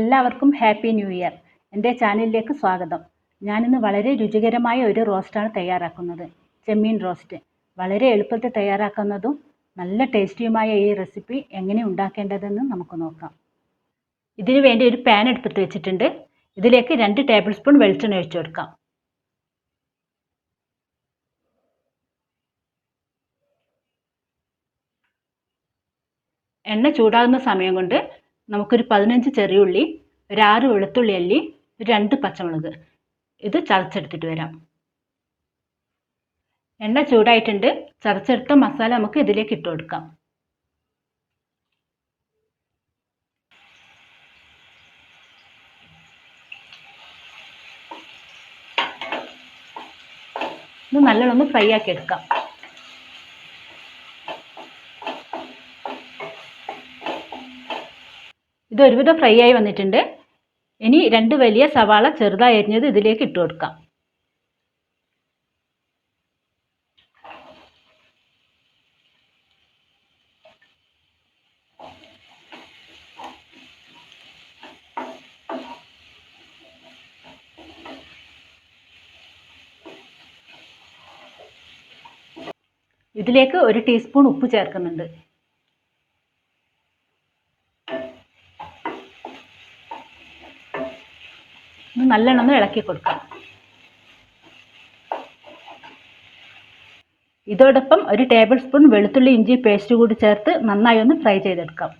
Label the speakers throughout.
Speaker 1: എല്ലാവർക്കും happy new year. എന്റെ ചാനലിലേക്ക് സ്വാഗതം. ഞാനിന്ന് വളരെ രുചികരമായ ഒരു റോസ്റ്റാണ് തയ്യാറാക്കുന്നത്. ചെമ്മീൻ റോസ്റ്റ്. വളരെ എളുപ്പത്തിൽ തയ്യാറാക്കുന്നതും നല്ല ടേസ്റ്റിയുമായ ഈ റെസിപ്പി എങ്ങനെ ഉണ്ടാക്കേണ്ടതെന്ന് നമുക്ക് നോക്കാം. ഇതിനു വേണ്ടി ഒരു പാൻ എടുപ്പത്ത് വെച്ചിട്ടുണ്ട്. ഇതിലേക്ക് രണ്ട് ടേബിൾ സ്പൂൺ വെളിച്ചെണ്ണ ഒഴിച്ചു കൊടുക്കാം. എണ്ണ ചൂടാകുന്ന സമയം കൊണ്ട് നമുക്കൊരു പതിനഞ്ച് ചെറിയുള്ളി ഒരു ആറ് വെളുത്തുള്ളി അല്ലി രണ്ട് പച്ചമുളക്. ഇത് ചതച്ചെടുത്തിട്ട് വരാം. എണ്ണ ചൂടായിട്ടുണ്ട്. ചതച്ചെടുത്ത മസാല നമുക്ക് ഇതിലേക്ക് ഇട്ട് കൊടുക്കാം. ഇത് നല്ലോണം ഫ്രൈ ആക്കി എടുക്കാം. ഇത് ഒരുവിധം ഫ്രൈ ആയി വന്നിട്ടുണ്ട്. ഇനി രണ്ട് വലിയ സവാള ചെറുതായി അരിഞ്ഞത് ഇതിലേക്ക് ഇട്ട് കൊടുക്കാം. ഇതിലേക്ക് ഒരു ടീസ്പൂൺ ഉപ്പ് ചേർക്കുന്നുണ്ട്. ഇത് നല്ലോണം ഒന്ന് ഇളക്കി കൊടുക്കണം ഇതോടൊപ്പം ഒരു ടേബിൾ സ്പൂൺ വെളുത്തുള്ളി ഇഞ്ചി പേസ്റ്റ് കൂടി ചേർത്ത് നന്നായി ഒന്ന് ഫ്രൈ ചെയ്തെടുക്കാം.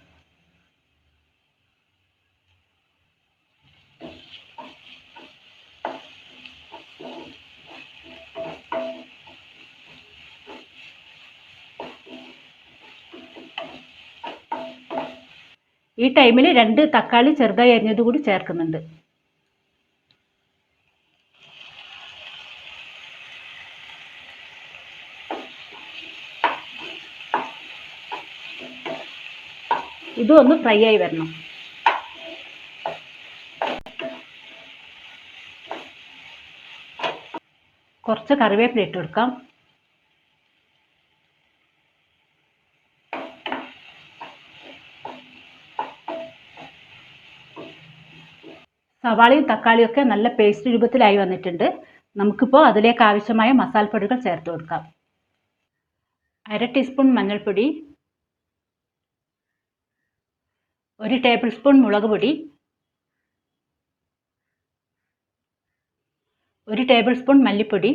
Speaker 1: ഈ ടൈമിൽ രണ്ട് തക്കാളി ചെറുതായി അരിഞ്ഞത് കൂടി ചേർക്കുന്നുണ്ട്. ഇതും ഒന്ന് ഫ്രൈ ആയി വരണം. കുറച്ച് കറിവേപ്പില ഇട്ട് കൊടുക്കാം. സവാളയും തക്കാളിയും ഒക്കെ നല്ല പേസ്റ്റ് രൂപത്തിലായി വന്നിട്ടുണ്ട്. നമുക്കിപ്പോൾ അതിലേക്ക് ആവശ്യമായ മസാലപ്പൊടികൾ ചേർത്ത് കൊടുക്കാം. അര ടീസ്പൂൺ മഞ്ഞൾപ്പൊടി ഒരു ടേബിൾ സ്പൂൺ മുളക് പൊടി. ഒരു ടേബിൾ സ്പൂൺ മല്ലിപ്പൊടി.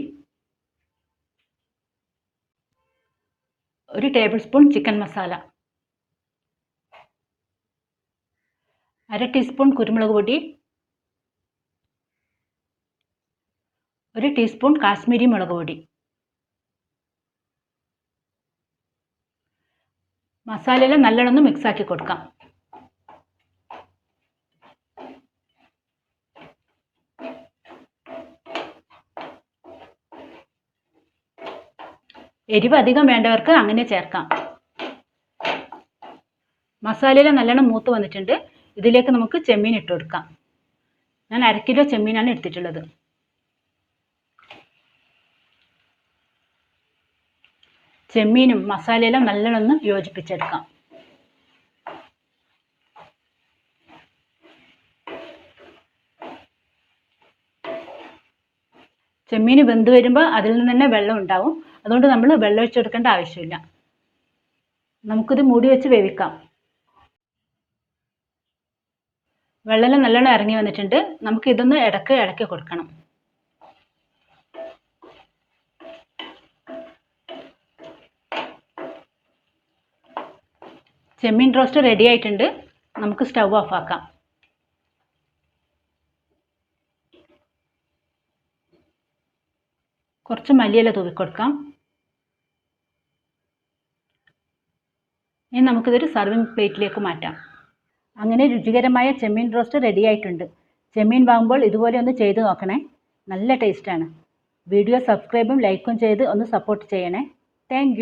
Speaker 1: ഒരു ടേബിൾ സ്പൂൺ ചിക്കൻ മസാല അര ടീസ്പൂൺ കുരുമുളക് പൊടി. ഒരു ടീസ്പൂൺ കാശ്മീരി മുളക് പൊടി. മസാലയെല്ലാം നല്ലോണം മിക്സ് ആക്കി കൊടുക്കാം. എരിവ് അധികം വേണ്ടവർക്ക് അങ്ങനെ ചേർക്കാം. മസാലയിൽ നല്ലോണം മൂത്ത് വന്നിട്ടുണ്ട്. ഇതിലേക്ക് നമുക്ക് ചെമ്മീൻ ഇട്ട് കൊടുക്കാം. ഞാൻ അര കിലോ ചെമ്മീനാണ് എടുത്തിട്ടുള്ളത്. ചെമ്മീനും മസാലയെല്ലാം നല്ലോണം ഒന്ന് യോജിപ്പിച്ചെടുക്കാം. ചെമ്മീൻ വെന്ത് വരുമ്പോൾ അതിൽ നിന്ന് തന്നെ വെള്ളം ഉണ്ടാവും. അതുകൊണ്ട് നമ്മൾ വെള്ളം ഒഴിച്ച് കൊടുക്കേണ്ട ആവശ്യമില്ല. നമുക്കിത് മൂടി വെച്ച് വേവിക്കാം. വെള്ളം നല്ലോണം ഇറങ്ങി വന്നിട്ടുണ്ട്. നമുക്ക് ഇതൊന്ന് ഇടയ്ക്ക് ഇടയ്ക്ക് കൊടുക്കണം. ചെമ്മീൻ റോസ്റ്റ് റെഡി ആയിട്ടുണ്ട്. നമുക്ക് സ്റ്റൗ ഓഫ് ആക്കാം. കുറച്ച് മല്ലിയില തൂവിക്കൊടുക്കാം ഇനി നമുക്കിതൊരു സർവിങ് പ്ലേറ്റിലേക്ക് മാറ്റാം. അങ്ങനെ രുചികരമായ ചെമ്മീൻ റോസ്റ്റ് റെഡി ആയിട്ടുണ്ട്. ചെമ്മീൻ വാങ്ങുമ്പോൾ ഇതുപോലെ ഒന്ന് ചെയ്ത് നോക്കണേ. നല്ല ടേസ്റ്റാണ് വീഡിയോ സബ്സ്ക്രൈബും ലൈക്കും ചെയ്ത് ഒന്ന് സപ്പോർട്ട് ചെയ്യണേ. താങ്ക്